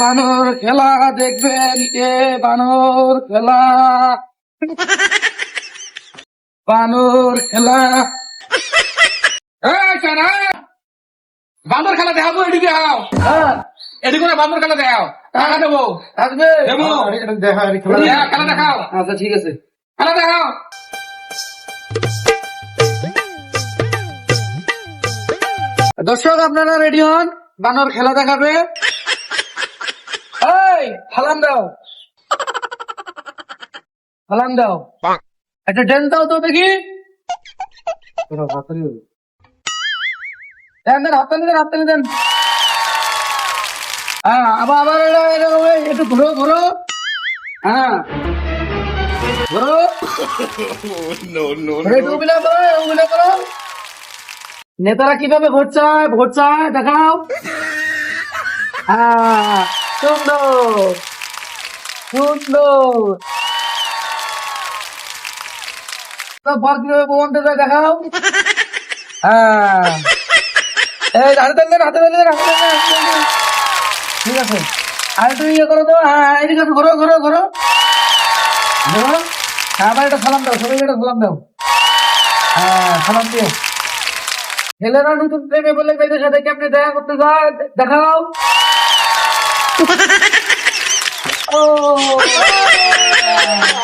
বানর খেলা দেখবেন এ বানর খেলা। বানর খেলা। বান্দর খেলা দেখাবো এদিকে আও। হ্যাঁ। এদিকে না বান্দর খেলা দেখাও। টাকা দেবো। আসবে দেখা হ্যাঁ, খেলা দেখাও। আচ্ছা ঠিক আছে। খেলা দেখাও। দর্শক আপনারা রেডি হন। বানর খেলা দেখাবে। ফালান দাও। ফালান দাও। একটা ড্যান্স দাও তো দেখি। দেন দেন হাততালি দেন হাততালি দেন। হ্যাঁ আবার আবার এটা- এটা একটু ঘুরো ঘুরো। হ্যাঁ। ঘুরো। ঘুরে করো অভিনয় করো। নেতারা কীভাবে ভোট চায় ভোট চায় দেখাও। হ্যাঁ। সুন্দর সুন্দর কীভাবে দেখাও। হ্যাঁ। এই হাতে দেন হাতে দেন হাতে দেন ঠিক আছে। আর একটু ইয়ে করো তো হ্যাঁ হ্যাঁ, এদিকে ঘোরো ঘোরো ঘোরো। ঘোরো। হ্যাঁ আবার সালাম দাও সবাইকে একটা সালাম দাও। হ্যাঁ সালাম দিও। ছেলেরা নতুন প্রেমে বলে মেয়েদের সাথে কেমনে দেখা করতে যায় দেখাও। oh. oh.